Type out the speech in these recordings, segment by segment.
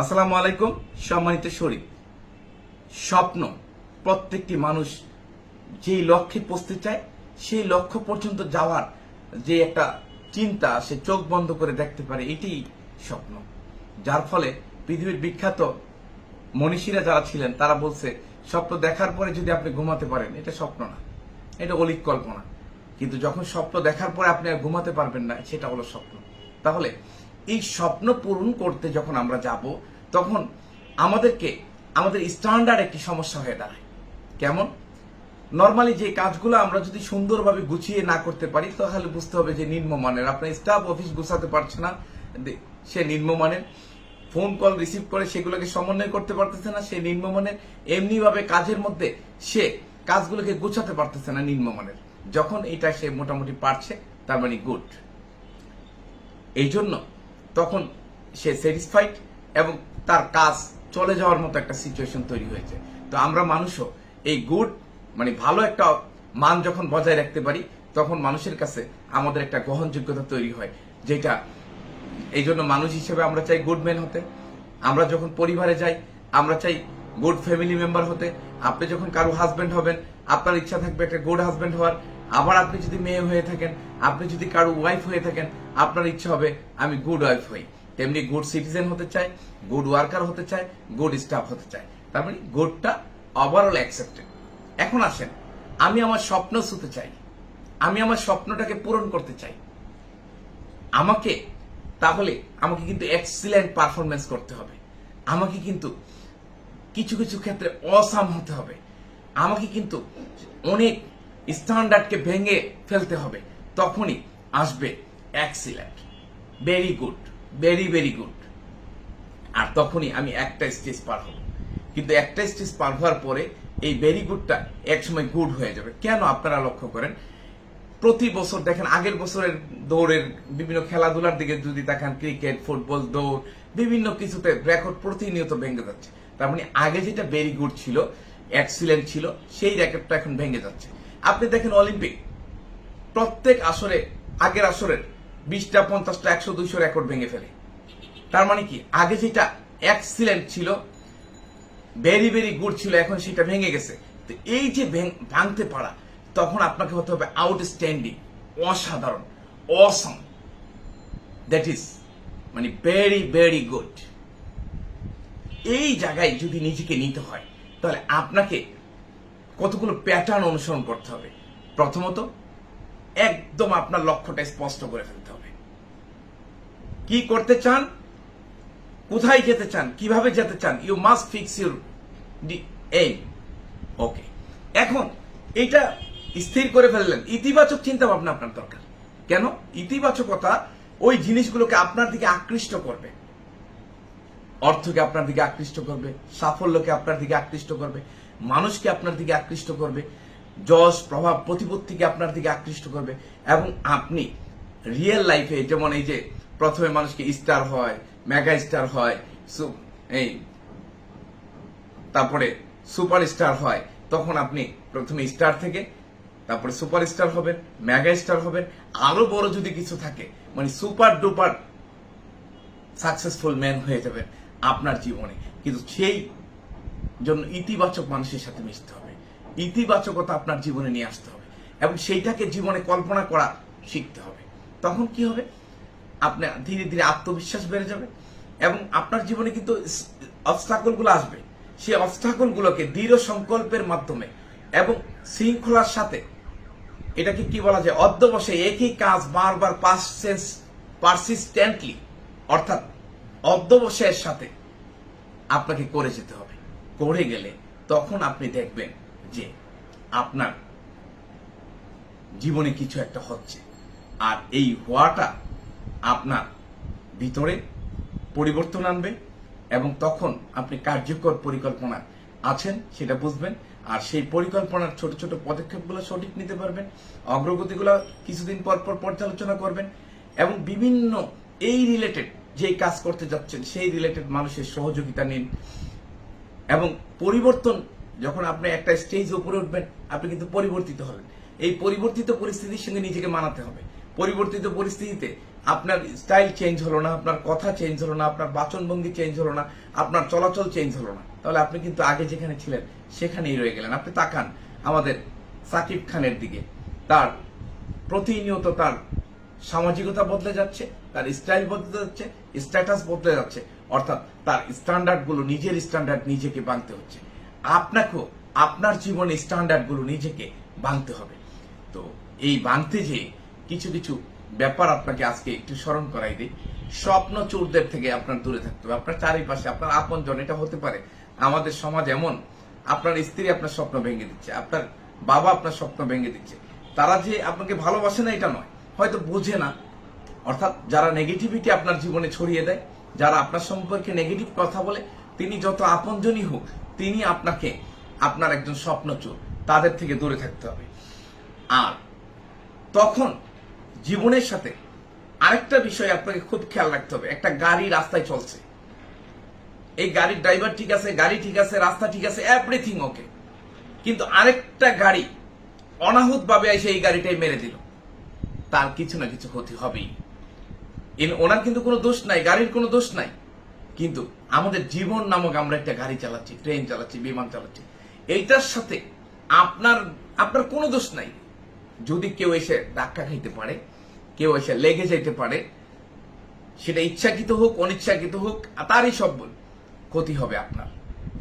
আসসালামু আলাইকুম, সম্মানিত শরীফ। স্বপ্ন, প্রত্যেকটি মানুষ যেই লক্ষ্যে পৌঁছতে চায়, সেই লক্ষ্য পর্যন্ত যাওয়ার যে একটা চিন্তা সে চোখ বন্ধ করে দেখতে পারে এটি স্বপ্ন। যার ফলে পৃথিবীর বিখ্যাত মনীষীরা যারা ছিলেন, তারা বলছে, স্বপ্ন দেখার পরে যদি আপনি ঘুমাতে পারেন, এটা স্বপ্ন না। এটা অলিক কল্পনা। কিন্তু যখন স্বপ্ন দেখার পরে আপনি আর ঘুমাতে পারবেন না, সেটা হলো স্বপ্ন। তাহলে এই স্বপ্ন পূরণ করতে যখন আমরা যাব, তখন আমাদেরকে, আমাদের স্ট্যান্ডার্ড একটি সমস্যা হয়ে দাঁড়ায়। কেমন? নর্মালি যে কাজগুলো আমরা যদি সুন্দরভাবে গুছিয়ে না করতে পারি, তাহলে বুঝতে হবে যে নিম্নমানের আপনার স্টাফ অফিস গুছাতে পারছে না সে নিম্নমানের ফোন কল রিসিভ করে সেগুলোকে সমন্বয় করতে পারতেছে না, সে নিম্নমানের এমনিভাবে কাজের মধ্যে সে কাজগুলোকে গুছাতে পারতেছে না নিম্নমানের যখন এটা সে মোটামুটি পারছে, তার মানে গুড এই জন্য তখন সে স্যাটিসফাইড এবং তার কাজ চলে যাওয়ার মতো একটা সিচুয়েশন তৈরি হয়েছে। তো আমরা মানুষও এই গুড মানে ভালো একটা মান যখন বজায় রাখতে পারি, তখন মানুষের কাছে আমাদের একটা গ্রহণযোগ্যতা তৈরি হয়, যেটা এই জন্য মানুষ হিসেবে আমরা চাই গুড ম্যান হতে। আমরা যখন পরিবারে যাই, আমরা চাই গুড ফ্যামিলি মেম্বার হতে। আপনি যখন কারও হাজবেন্ড হবেন, আপনার ইচ্ছা থাকবে একটা গুড হাজবেন্ড হওয়ার আবার আপনি যদি মেয়ে হয়ে থাকেন, আপনি যদি কারও ওয়াইফ হয়ে থাকেন, আপনার ইচ্ছা হবে, আমি গুড ওয়াইফ হই। তেমনি গুড সিটিজেন হতে চাই গুড ওয়ার্কার হতে চাই গুড স্টাফ হতে চাই। তার মানে গুডটা ওভারঅল অ্যাকসেপ্টেড এখন আসেন, আমি আমার স্বপ্ন শুতে চাই। আমি আমার স্বপ্নটাকে পূরণ করতে চাই। আমাকে, তাহলে আমাকে কিন্তু এক্সিলেন্ট পারফরমেন্স করতে হবে। আমাকে কিন্তু কিছু কিছু ক্ষেত্রে অসাম হতে হবে। আমাকে কিন্তু অনেক স্ট্যান্ডার্ডকে ভেঙে ফেলতে হবে। তখনই আসবে excellent very good very very good আর তখনই আমি একটা স্টেজ পার হব। কিন্তু একটা স্টেজ পার হওয়ার পরে এই ভেরি গুডটা একসময় গুড হয়ে যাবে। কেন আপনারা লক্ষ্য করেন? প্রতি বছর দেখেন, আগের বছরের দৌড়ের বিভিন্ন খেলাধুলার দিকে যদি দেখেন ক্রিকেট ফুটবল দৌড়, বিভিন্ন কিছুতে রেকর্ড প্রতিনিয়ত ভেঙে যাচ্ছে। তার মানে আগে যেটা ভেরি গুড ছিল এক্সিলেন্ট ছিল, সেই রেকর্ডটা এখন ভেঙে যাচ্ছে। আপনি দেখেন অলিম্পিক। প্রত্যেক আসরে, আগের আসরের বিশটা, পঞ্চাশটা, একশো, দুইশো রেকর্ড ভেঙে ফেলে। তার মানে কি? আগে যেটা এক্সিলেন্ট ছিল ভেরি ভেরি গুড ছিল, এখন সেটা ভেঙে গেছে। তো এই যে ভেঙ- ভাঙতে পারা, তখন আপনাকে হতে হবে আউটস্ট্যান্ডিং অসাধারণ অসম দ্যাট ইজ মানে ভেরি ভেরি গুড এই জায়গায় যদি নিজেকে নিতে হয়, তাহলে আপনাকে কতগুলো প্যাটার্ন অনুসরণ করতে হবে? প্রথমত, একদম আপনার লক্ষ্যটা স্পষ্ট করে ফেলতে হবে। কি করতে চান? কোথায় যেতে চান? কীভাবে যেতে চান? You must fix your aim okay এখন, এটা স্থির করে ফেললেন। ইতিবাচক চিন্তা ভাবনা আপনার দরকার। কেন? ইতিবাচকতা ওই জিনিসগুলোকে আপনার দিকে আকৃষ্ট করবে। অর্থকে আপনার দিকে আকৃষ্ট করবে। সাফল্যকে আপনার দিকে আকৃষ্ট করবে। মানুষকে আপনার দিকে আকৃষ্ট করবে যশ প্রভাব প্রতিপত্তিকে আপনার দিকে আকৃষ্ট করবে, এবং আপনি রিয়েল লাইফে যেমন এই যে প্রথমে মানুষকে স্টার হয় মেগা স্টার হয় এই, তারপরে সুপার স্টার হয়, তখন আপনি প্রথমে স্টার থেকে, তারপরে সুপার স্টার হবেন মেগা স্টার হবেন, আরও বড় যদি কিছু থাকে মানে সুপার ডুপার সাকসেসফুল ম্যান হয়ে যাবেন আপনার জীবনে। কিন্তু সেই জন্য ইতিবাচক মানুষের সাথে মিশতে হবে। ইতিবাচকতা আপনার জীবনে নিয়ে আসতে হবে এবং সেইটাকে জীবনে কল্পনা করা শিখতে হবে। তখন কি হবে? আপনার ধীরে ধীরে আত্মবিশ্বাস বেড়ে যাবে এবং আপনার জীবনে কিন্তু অবস্টাকলগুলো আসবে। সেই অবস্টাকল গুলোকে দৃঢ় সংকল্পের মাধ্যমে এবং শৃঙ্খলার সাথে এটাকে কি বলা যায়? অধ্যবসায়, একই কাজ বারবার পারসেন্স পারসিস্টেন্টলি অর্থাৎ অধ্যবসায়ের সাথে আপনাকে করে যেতে হবে। করে গেলে তখন আপনি দেখবেন যে আপনার জীবনে কিছু একটা হচ্ছে। আর এই হওয়াটা আপনার ভিতরে পরিবর্তন আনবে এবং তখন আপনি কার্যকর পরিকল্পনা আছেন সেটা বুঝবেন। আর সেই পরিকল্পনার ছোট ছোট পদক্ষেপগুলো সঠিক নিতে পারবেন, অগ্রগতিগুলো কিছুদিন পর পর পর্যালোচনা করবেন এবং বিভিন্ন এই রিলেটেড যে কাজ করতে যাচ্ছেন, সেই রিলেটেড মানুষের সহযোগিতা নিন। এবং পরিবর্তন, যখন আপনি একটা স্টেজ উপরে উঠবেন, আপনি কিন্তু পরিবর্তিত হবেন। এই পরিবর্তিত পরিস্থিতির সঙ্গে নিজেকে মানাতে হবে। পরিবর্তিত পরিস্থিতিতে আপনার স্টাইল চেঞ্জ হলো না, আপনার কথা চেঞ্জ হলো না, আপনার বাচনভঙ্গি চেঞ্জ হলো না, আপনার চলাচল চেঞ্জ হলো না। তাহলে আপনি কিন্তু আগে যেখানে ছিলেন, সেখানেই রয়ে গেলেন। আপনি তাকান আমাদের সাকিব খানের দিকে। তার প্রতিনিয়ত তার সামাজিকতা বদলে যাচ্ছে, তার স্টাইল বদলে যাচ্ছে স্ট্যাটাস বদলে যাচ্ছে। অর্থাৎ তার স্ট্যান্ডার্ডগুলো নিজের স্ট্যান্ডার্ড নিজেকে বাঁধতে হচ্ছে। আপনাকেও আপনার জীবনে স্ট্যান্ডার্ডগুলো নিজেকে বাঁধতে হবে। তো এই বাঁধতে যে কিছু কিছু ব্যাপার আপনাকে আজকে একটু স্মরণ করাই দিই। স্বপ্ন চোরদের থেকে আপনার দূরে থাকতে হবে। আপনার চারিপাশে, আপনার আপনজন, এটা হতে পারে আমাদের সমাজ এমন, আপনার স্ত্রী আপনার স্বপ্ন ভেঙে দিচ্ছে, আপনার বাবা আপনার স্বপ্ন ভেঙে দিচ্ছে। তারা যে আপনাকে ভালোবাসে না, এটা নয়। হয়তো বোঝে না। অর্থাৎ যারা নেগেটিভিটি আপনার জীবনে ছড়িয়ে দেয় যারা আপনার সম্পর্কে নেগেটিভ কথা বলে, তিনি যত আপনজনই হোক, তিনি আপনাকে, আপনার একজন স্বপ্নচোর, তাদের থেকে দূরে থাকতে হবে। আর তখন জীবনের সাথে আরেকটা বিষয় আপনাকে খুব খেয়াল রাখতে হবে। একটা গাড়ি রাস্তায় চলছে। এই গাড়ির ড্রাইভার ঠিক আছে, গাড়ি ঠিক আছে, রাস্তা ঠিক আছে এভরিথিং ওকে কিন্তু আরেকটা গাড়ি অনাহুত ভাবে এসে এই গাড়িটাই মেরে দিল। তার কিছু না কিছু ক্ষতি হবেই। ওনার কিন্তু কোনো দোষ নাই, গাড়ির কোনো দোষ নাই। কিন্তু আমাদের জীবন নামক আমরা একটা গাড়ি চালাচ্ছি, ট্রেন চালাচ্ছি, বিমান চালাচ্ছি। এইটার সাথে আপনার আপনার কোনো দোষ নাই। যদি কেউ এসে ধাক্কা খাইতে পারে, কেউ এসে লেগে যেতে পারে, সেটা ইচ্ছাকৃত হোক, অনিচ্ছাকৃত হোক, তারই সব বল ক্ষতি হবে আপনার।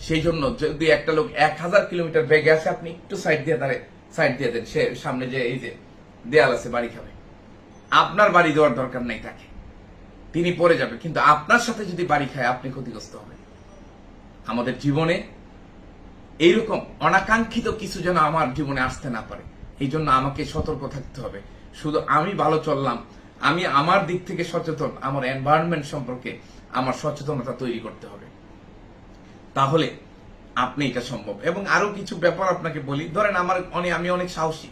সেই জন্য যদি একটা লোক এক হাজার কিলোমিটার বেগে আসে, আপনি একটু সাইড দিয়ে দাঁড়ে সাইড দিয়ে দেন। সে সামনে যে এই যে দেয়াল আছে, বাড়ি খাবে। আপনার বাড়ি দেওয়ার দরকার নেই তাকে। তিনি পড়ে যাবে, কিন্তু আপনার সাথে যদি বাড়ি খায়, আপনি ক্ষতিগ্রস্ত হবেন। আমাদের জীবনে এইরকম অনাকাঙ্ক্ষিত কিছু যেন আমার জীবনে আসতে না পারে, এই জন্য আমাকে সতর্ক থাকতে হবে। শুধু আমি ভালো চললাম, আমি আমার দিক থেকে সচেতন, আমার এনভায়রনমেন্ট সম্পর্কে আমার সচেতনতা তৈরি করতে হবে। তাহলে আপনি এটা সম্ভব। এবং আরও কিছু ব্যাপার আপনাকে বলি। ধরেন আমার অনেক আমি অনেক সাহসী।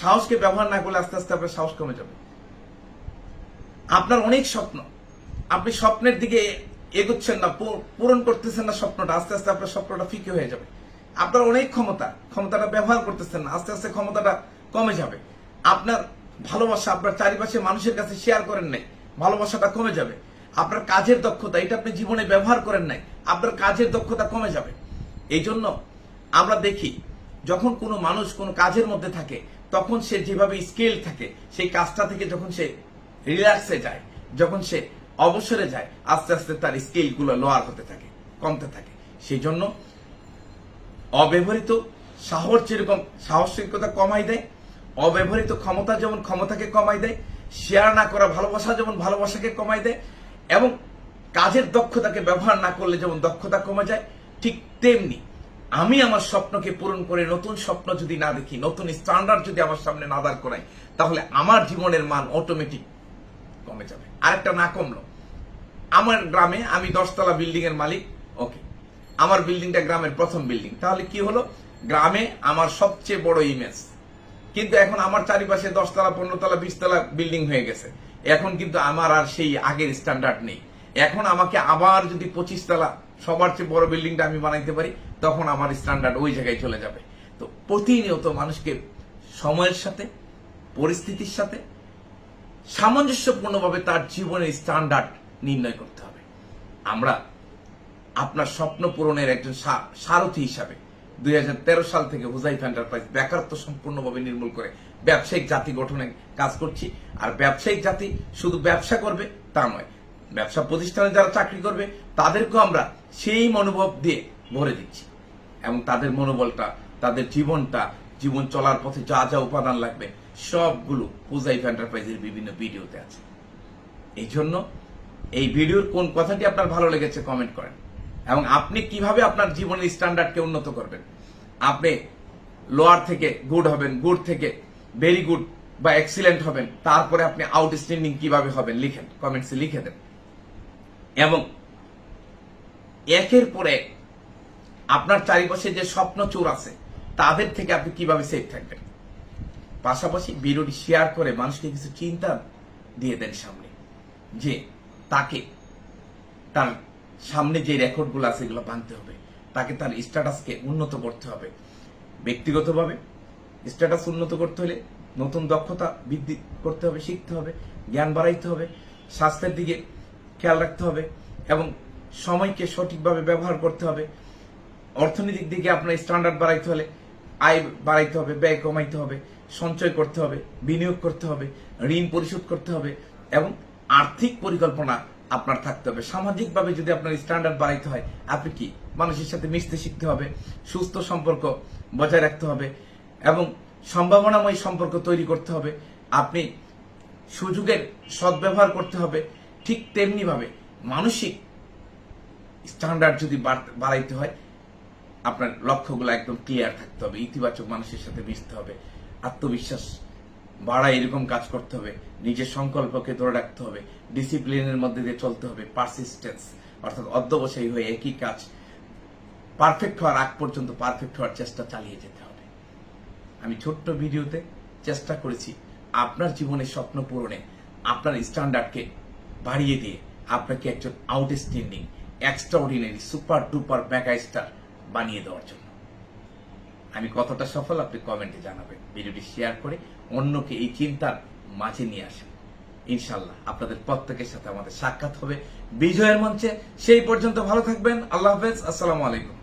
সাহসকে ব্যবহার না করলে আস্তে আস্তে আপনার সাহস কমে যাবে। আপনার অনেক স্বপ্ন আপনি স্বপ্নের দিকে এগোচ্ছেন না পূরণ করতেছেন না স্বপ্নটা, আস্তে আস্তে আপনার স্বপ্নটা ফিকে হয়ে যাবে। আপনার অনেক ক্ষমতা, ক্ষমতাটা ব্যবহার করতেছেন না, আস্তে আস্তে ক্ষমতাটা কমে যাবে। আপনার ভালোবাসা আপনার চারিপাশে মানুষের কাছে শেয়ার করেন নাই, ভালোবাসাটা কমে যাবে। আপনার কাজের দক্ষতা, এটা আপনি জীবনে ব্যবহার করেন নাই, আপনার কাজের দক্ষতা কমে যাবে। এই জন্য আমরা দেখি, যখন কোনো মানুষ কোনো কাজের মধ্যে থাকে, তখন সে যেভাবে স্কিল থাকে, সেই কাজটা থেকে যখন সে রিল্যাক্সে যায়, যখন সে অবসরে যায়, আস্তে আস্তে তার স্কিলগুলো লোয়ার হতে থাকে, কমতে থাকে। সেই জন্য অব্যবহৃত সাহস যেরকম সাহসিকতা কমাই দেয়, অব্যবহৃত ক্ষমতা যেমন ক্ষমতাকে কমাই দেয় শেয়ার না করা ভালোবাসা যেমন ভালোবাসাকে কমাই দেয়, এবং কাজের দক্ষতাকে ব্যবহার না করলে যেমন দক্ষতা কমে যায়, ঠিক তেমনি আমি আমার স্বপ্নকে পূরণ করে নতুন স্বপ্ন যদি না দেখি, নতুন স্ট্যান্ডার্ড যদি আমার সামনে না দাঁড় করাই তাহলে আমার জীবনের মান অটোমেটিক কমে যাবে। আরেকটা না কমলো আমার গ্রামে আমি দশতলা বিল্ডিং এর মালিক ওকে আমার বিল্ডিংটা গ্রামের প্রথম বিল্ডিং তাহলে কি হলো? গ্রামে আমার সবচেয়ে বড় ইমেজ কিন্তু এখন আমার চারিপাশে দশতলা, পনেরোতলা, বিশতলা বিল্ডিং হয়ে গেছে। এখন কিন্তু আমার আর সেই আগের স্ট্যান্ডার্ড নেই। এখন আমাকে আবার যদি পঁচিশ তলা সবার চেয়ে বড় বিল্ডিংটা আমি বানাইতে পারি, তখন আমার স্ট্যান্ডার্ড ওই জায়গায় চলে যাবে। তো প্রতিনিয়ত মানুষকে সময়ের সাথে, পরিস্থিতির সাথে, সামঞ্জস্যপূর্ণভাবে তার জীবনের স্ট্যান্ডার্ড নির্ণয় করতে হবে। আমরা আপনার স্বপ্ন পূরণের একজন সারথি হিসাবে দুই হাজার তেরো সাল থেকে হুজাইফ এন্টারপ্রাইজ বেকারত্ব সম্পূর্ণভাবে নির্মূল করে ব্যবসায়িক জাতি গঠনে কাজ করছি। আর ব্যবসায়িক জাতি শুধু ব্যবসা করবে তা নয়, ব্যবসা প্রতিষ্ঠানে যারা চাকরি করবে তাদেরকেও আমরা সেই মনোভাব দিয়ে ভরে দিচ্ছি। এবং তাদের মনোবলটা, তাদের জীবনটা, জীবন চলার পথে যা যা উপাদান লাগবে সবগুলো হুজাইফ এন্টারপ্রাইজের বিভিন্ন ভিডিওতে আছে। এই জন্য এই ভিডিওর কোন কথাটি আপনার ভালো লেগেছে কমেন্ট করেন। এবং আপনি কীভাবে আপনার জীবনের স্ট্যান্ডার্ডকে উন্নত করবেন। আপনি লোয়ার থেকে গুড হবেন গুড থেকে ভেরি গুড বা এক্সিলেন্ট হবেন, তারপরে আপনি আউটস্ট্যান্ডিং কীভাবে হবেন লিখেন কমেন্টসে লিখে দেন। এবং একের পর আপনার চারিপাশে যে স্বপ্ন চোর আছে, তাদের থেকে আপনি কীভাবে সেফ থাকবেন? পাশাপাশি ভিডিওটি শেয়ার করে মানুষকে কিছু চিন্তা দিয়ে দেন সামনে। যে তাকে, তার সামনে যে রেকর্ডগুলো আছে এগুলো ভাঙতে হবে। তাকে তার স্ট্যাটাসকে উন্নত করতে হবে। ব্যক্তিগতভাবে স্ট্যাটাস উন্নত করতে হলে নতুন দক্ষতা বৃদ্ধি করতে হবে, শিখতে হবে, জ্ঞান বাড়াইতে হবে, স্বাস্থ্যের দিকে খেয়াল রাখতে হবে এবং সময়কে সঠিকভাবে ব্যবহার করতে হবে। অর্থনৈতিক দিকে আপনার স্ট্যান্ডার্ড বাড়াইতে হলে আয় বাড়াইতে হবে, ব্যয় কমাইতে হবে, সঞ্চয় করতে হবে, বিনিয়োগ করতে হবে, ঋণ পরিশোধ করতে হবে এবং আর্থিক পরিকল্পনা আপনার থাকতে হবে। সামাজিকভাবে যদি আপনার স্ট্যান্ডার্ড বাড়াইতে হয়, আপনি কি? মানুষের সাথে মিশতে শিখতে হবে, সুস্থ সম্পর্ক বজায় রাখতে হবে এবং সম্ভাবনাময় সম্পর্ক তৈরি করতে হবে। আপনি সুযোগের সদ্ব্যবহার করতে হবে, ঠিক তেমনিভাবে মানসিক স্ট্যান্ডার্ড যদি বাড়াইতে হয়, আপনার লক্ষ্যগুলো একদম ক্লিয়ার থাকতে হবে। ইতিবাচক মানুষের সাথে মিশতে হবে, আত্মবিশ্বাস বাড়ায় এরকম কাজ করতে হবে। নিজের সংকল্পকে ধরে রাখতে হবে। ডিসিপ্লিনের মধ্যে দিয়ে চলতে হবে। পারসিস্টেন্স অর্থাৎ অধ্যবসায়ী হয়ে একই কাজ পারফেক্ট হওয়ার আগ পর্যন্ত পারফেক্ট হওয়ার চেষ্টা চালিয়ে যেতে হবে। আমি ছোট্ট ভিডিওতে চেষ্টা করেছি আপনার জীবনের স্বপ্ন পূরণে আপনার স্ট্যান্ডার্ডকে বাড়িয়ে দিয়ে আপনাকে একজন outstanding extraordinary super duper mega star বানিয়ে দেওয়ার জন্য। আমি কতটা সফল, আপনি কমেন্টে জানাবেন। ভিডিওটি শেয়ার করে অন্যকে এই চিন্তার মাঝে নিয়ে আসেন। ইনশাল্লাহ আপনাদের প্রত্যেকের সাথে আমাদের সাক্ষাৎ হবে বিজয়ের মঞ্চে। সেই পর্যন্ত ভালো থাকবেন। আল্লাহ হাফেজ। আসসালামু আলাইকুম।